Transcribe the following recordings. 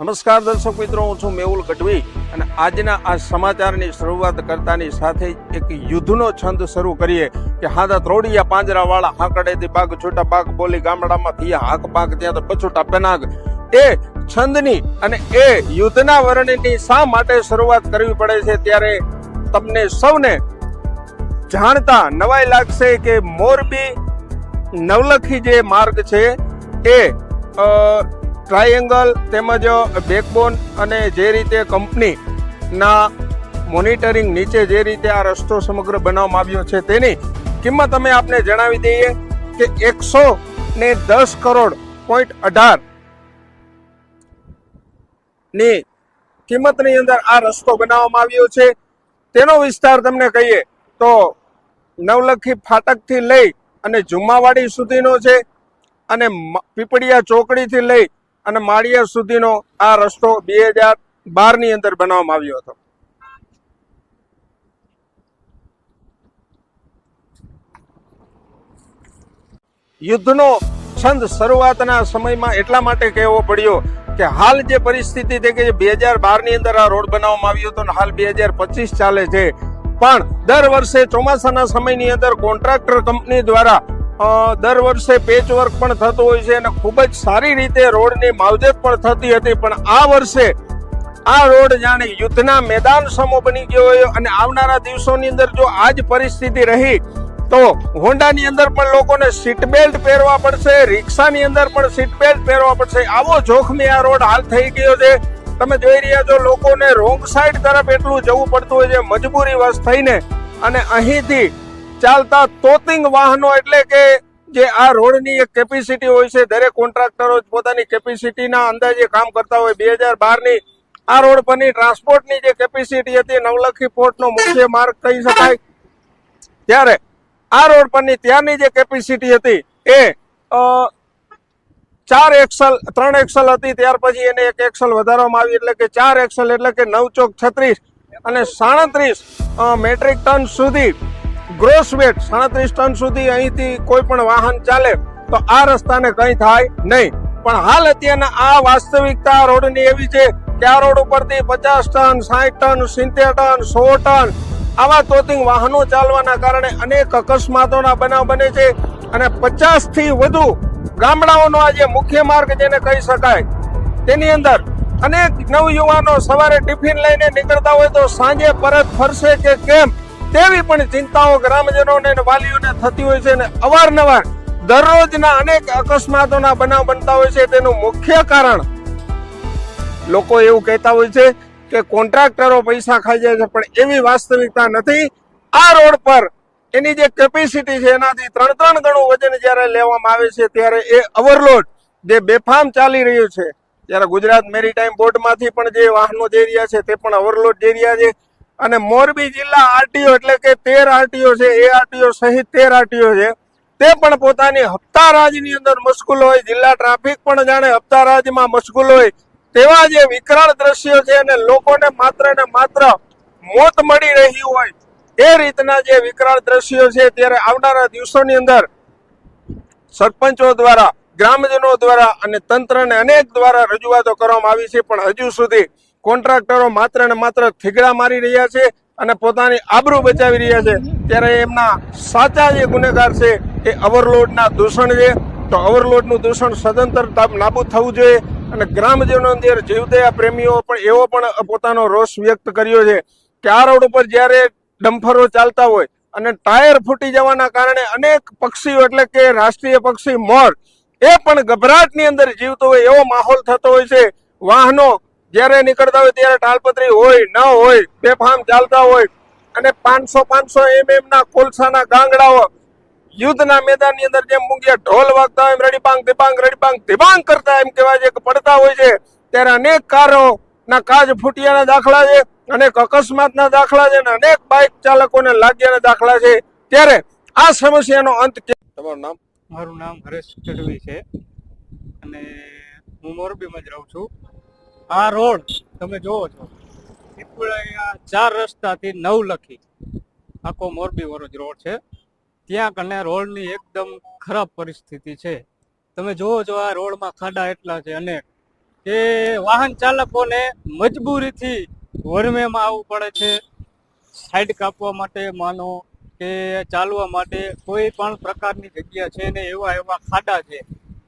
નમસ્કાર દર્શક મિત્રો, હું છું મેહુલ ગઢવી અને આજના આ સમાચારની શરૂઆત કરતાની સાથે એક યુદ્ધનો છંદ શરૂ કરીએ કે હાદા ત્રોડિયા પાંજરાવાળા હાંકડેથી બાગ છોટા બાગ બોલી ગામડામાં થયા હાક પાક ત્યાં તો પછૂટા પેનાગ. એ છંદની અને એ યુદ્ધના વર્ણનની શા માટે શરૂઆત કરવી પડે છે ત્યારે તમને સૌને જાણતા નવાઈ લાગશે કે મોરબી નવલખી જે માર્ગ છે એ ટ્રાયેંગલ તેમજ બેકબોન અને જે રીતે કંપનીના મોનિટરિંગ નીચે જે રીતે આ રસ્તો સમગ્ર બનાવવામાં આવ્યો છે તેની કિંમત અમે આપને જણાવી દઈએ કે એકસો ને દસ કરોડ પોઈન્ટ અઢારની કિંમતની અંદર આ રસ્તો બનાવવામાં આવ્યો છે. તેનો વિસ્તાર તમને કહીએ તો નવલખી ફાટકથી લઈ અને જુમ્માવાડી સુધીનો છે અને પીપળિયા ચોકડીથી લઈ અને માળિયા સુધીનો આ રસ્તો બે હજાર બારની અંદર બનાવવામાં આવ્યો હતો. યુદ્ધનો છંદ શરૂઆતના સમયમાં એટલા માટે કહેવો પડ્યો કે હાલ જે પરિસ્થિતિ છે કે બે હજાર બારની અંદર આ રોડ બનાવવામાં આવ્યો હતો અને હાલ બે હજાર પચીસ ચાલે છે. પણ દર વર્ષે ચોમાસાના સમયની અંદર કોન્ટ્રાક્ટર કંપની દ્વારા દર વર્ષે પેચ વર્ક પણ થતું હોય છે અને ખૂબ જ સારી રીતે રોડની માવજત પણ થતી હતી, પણ આ વર્ષે આ રોડ જાણે યુદ્ધના મેદાન સમો બની ગયો હોય અને આવનારા દિવસોની અંદર જો આ જ પરિસ્થિતિ રહી, તો હોન્ડાની અંદર પણ લોકોને સીટ બેલ્ટ પહેરવા પડશે, રિક્ષાની અંદર પણ સીટ બેલ્ટ પહેરવા પડશે. આવો જોખમી આ રોડ હાલ થઈ ગયો છે. તમે જોઈ રહ્યા છો, લોકોને રોંગ સાઈડ તરફ એટલું જવું પડતું હોય છે, મજબૂરી વશ થઈને અને અહીંથી ચાલતા તોતિંગ વાહનો એટલે કે જે આ રોડની એક કેપેસિટી હોય છે, દરેક કોન્ટ્રાક્ટરો પોતાની કેપેસિટીના અંદાજે કામ કરતા હોય. બે હજાર બારની આ રોડ પરની ટ્રાન્સપોર્ટની જે કેપેસિટી હતી, નવલખી પોર્ટનો મુખ્ય માર્ગ કહી શકાય. ત્યારે આ રોડ પરની ત્યારની જે કેપેસિટી હતી એ ચાર એક્સલ, ત્રણ એક્સલ હતી. ત્યાર પછી એને એક એક્સલ વધારવામાં આવી એટલે કે ચાર એક્સલ એટલે કે નવ ચોક છત્રીસ અને સાડત્રીસ મેટ્રિક ટન સુધી ગ્રોસ વેટ સાડત્રીસ ટન સુધી અહીંથી કોઈ પણ વાહન ચાલે તો આ રસ્તાને કંઈ થાય નહીં. પણ હાલ અત્યારના આ વાસ્તવિકતા રોડની એવી છે કે આ રોડ ઉપરથી પચાસ ટન, સાઠ ટન, સિત્તેર ટન, સો ટન આવા તોતિંગ વાહનો ચાલવાના કારણે અનેક અકસ્માતોના બનાવ બને છે અને પચાસથી વધુ ગામડાઓનો આ જે મુખ્ય માર્ગ જેને કહી શકાય. તેની અંદર અનેક નવયુવાનો સવારે ટિફિન લઈને નીકળતા હોય તો સાંજે પરત ફરશે કે કેમ? તેવી પણ ચિંતાઓ ગ્રામજનોને ને વાલીઓને થતી હોય છે અને અવારનવાર દરરોજના અનેક અકસ્માતોના બનાવ બનતા હોય છે. તેનું મુખ્ય કારણ લોકો એવું કહેતા હોય છે કે કોન્ટ્રાક્ટરો પૈસા ખાઈ જાય છે, પણ એવી વાસ્તવિકતા નથી. આ રોડ પર એની જે કેપેસિટી છે, એનાથી ત્રણ ત્રણ ગણું વજન જ્યારે લેવામાં આવે છે, ત્યારે એ ઓવરલોડ જે બેફામ ચાલી રહ્યું છે. ત્યારે ગુજરાત મેરીટાઈમ બોર્ડમાંથી પણ જે વાહનો જઈ રહ્યા છે, તે પણ ઓવરલોડ જઈ રહ્યા છે. અને મોરબી જિલ્લા આરટીઓ એટલે કે તેર આરટીઓ છે, એ આરટીઓ સહિત તેર આરટીઓ છે, તે પણ પોતાની હપ્તારાજની અંદર મશગુલ હોય, જિલ્લા ટ્રાફિક પણ જાણે હપ્તારાજમાં મશગુલ હોય, તેવા જે વિકરાળ દ્રશ્યો છે અને લોકોને માત્ર ને માત્ર મોત મળી રહી હોય, એ રીતના જે વિકરાળ દ્રશ્યો છે, ત્યારે આવનારા દિવસોની અંદર સરપંચો દ્વારા, ગ્રામજનો દ્વારા અને તંત્રને અનેક દ્વારા રજૂઆતો કરવામાં આવી છે, પણ હજુ સુધી કોન્ટ્રાક્ટરો માત્ર ને માત્ર થીગડા મારી રહ્યા છે અને પોતાની આબરૂ બચાવી રહ્યા છે. ત્યારે એમના સાચા જે ગુનેગાર છે એ ઓવરલોડના દૂષણ છે. તો ઓવરલોડનું દૂષણ સદંતર નાબૂદ થવું જોઈએ અને ગ્રામજનો અંદર જીવદયા પ્રેમીઓ પણ એવો પણ પોતાનો રોષ વ્યક્ત કર્યો છે કે આ રોડ ઉપર જ્યારે ડમ્ફરો ચાલતા હોય અને ટાયર ફૂટી જવાના કારણે અનેક પક્ષીઓ એટલે કે રાષ્ટ્રીય પક્ષી મોર એ પણ ગભરાટની અંદર જીવતો હોય એવો માહોલ થતો હોય છે. વાહનો જ્યારે નીકળતા હોય ત્યારે ટાલપત્રી હોય ન હોય બેફામ ચાલતા હોય અને પાંચસો પાંચસો એમએમ ના કોલસાના ગાંગડાઓ યુદ્ધના મેદાનની અંદર જેમ મૂંગિયા ઢોલ વાગતા હોય એમ રડીપાંગ દિબાંગ રડીપાંગ દિબાંગ કરતા એમ કહેવાય છે કે પડતા હોય છે. ત્યારે અનેક કારો ના કાજ ફૂટિયાના દાખલા છે અનેક અકસ્માતના દાખલા છે અને અનેક બાઇક ચાલકોને લાગ્યાના દાખલા છે. ત્યારે આ સમસ્યાનો અંત કે તમારું નામ? મારું નામ હરેશ ચડવી છે અને હું મોરબીમાં જ રહું છું. આ રોડ તમે જોવો છો ચાર રસ્તાથી નવ લખી આખો મોરબી વાળો રોડ છે. ત્યાં કને રોડની એકદમ ખરાબ પરિસ્થિતિ છે. તમે જોવો છો આ રોડમાં ખાડા એટલા છે અને કે વાહન ચાલકોને મજબૂરીથી વરમેમાં આવવું પડે છે. સાઈડ કાપવા માટે માનો કે ચાલવા માટે કોઈ પણ પ્રકારની જગ્યા છે ને એવા એવા ખાડા છે.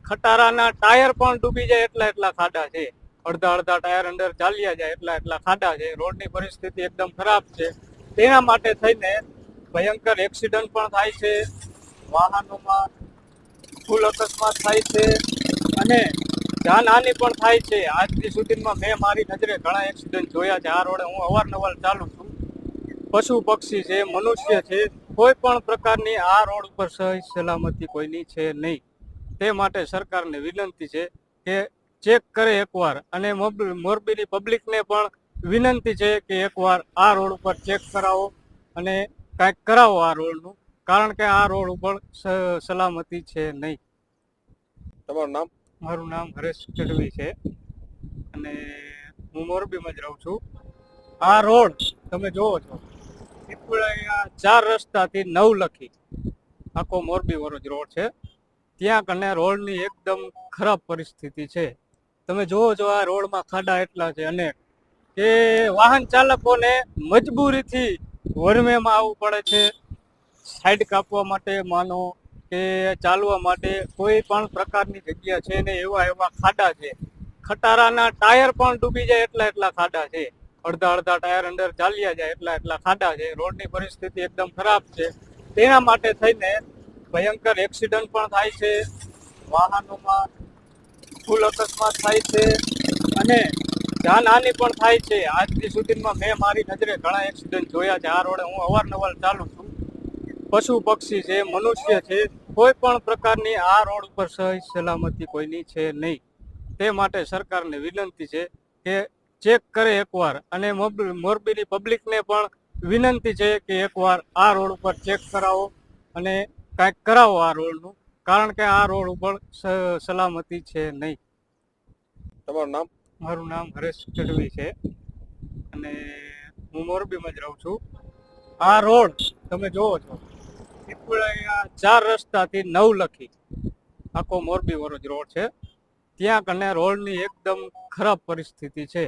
ખટારાના ટાયર પણ ડૂબી જાય એટલા એટલા ખાડા છે. અડધા અડધા ટાયર અંદર ચાલ્યા જાય, એટલા એટલા ખાડા છે, રોડની પરિસ્થિતિ એકદમ ખરાબ છે. તેના માટે થઈને ભયંકર એક્સિડન્ટ પણ થાય છે, વાહનોમાં ફૂલ અકસ્માત થાય છે અને જાનહાનિ પણ થાય છે. આજની સુધીમાં મેં મારી નજરે ઘણા એક્સિડન્ટ જોયા છે. આ રોડે હું અવારનવાર ચાલુ છું. પશુ પક્ષી છે, મનુષ્ય છે, કોઈ પણ પ્રકારની આ રોડ ઉપર સહી સલામતી કોઈની છે નહીં. તે માટે સરકારને વિનંતી છે કે ચેક કરે એકવાર અને મોરબીની પબ્લિકને પણ વિનંતી છે કે એકવાર આ રોડ ઉપર ચેક કરાવો અને કાંઈક કરાવો આ રોડનું કારણ કે આ રોડ ઉપર સલામતી છે નહીં. તમારું નામ? મારું નામ હરેશ ગઢવી છે અને હું મોરબીમાં જ રહું છું. આ રોડ તમે જોવો છો ચાર રસ્તાથી નવ લખી આખો મોરબી વરોજ રોડ છે. ત્યાં કને રોડની એકદમ ખરાબ પરિસ્થિતિ છે. તમે જોવો છો આ રોડમાં ખાડા એટલા છે અને કે વાહન ચાલકોને મજબૂરીથી વરમેમાં આવવું પડે છે. સાઈડ કાપવા માટે માનો કે ચાલવા માટે કોઈ પણ પ્રકારની જગ્યા છે ને એવા એવા ખાડા છે. ખટારાના ટાયર પણ ડૂબી જાય એટલા એટલા ખાડા છે. અડધા અડધા ટાયર અંદર ચાલ્યા જાય એટલા એટલા ખાડા છે. રોડની પરિસ્થિતિ એકદમ ખરાબ છે. તેના માટે થઈને ભયંકર એક્સિડન્ટ પણ થાય છે. વાહનોમાં ફૂલ અકસ્માત થાય છે અને જાનહાનિ પણ થાય છે. આજની સુધીમાં મેં મારી નજરે ઘણા એક્સિડન્ટ જોયા છે. આ રોડે હું અવારનવાર ચાલું છું. પશુ પક્ષી છે, મનુષ્ય છે, કોઈ પણ પ્રકારની આ રોડ ઉપર સહી સલામતી કોઈની છે નહીં. તે માટે સરકારને વિનંતી છે કે ચેક કરે એકવાર અને મોરબીની પબ્લિકને પણ વિનંતી છે કે એકવાર આ રોડ ઉપર ચેક કરાવો અને કાંઈક કરાવો આ રોડનું. કારણ કે આ રોડ ઉપર સલામતી છે નહીં. તમારું નામ? મારું નામ હરેશ ગઢવી છે અને હું મોરબીમાં જ રહું છું. આ રોડ તમે જોવો છો ચાર રસ્તાથી નવ લખી આખો મોરબી વરોજ રોડ છે. ત્યાં કને રોડની એકદમ ખરાબ પરિસ્થિતિ છે.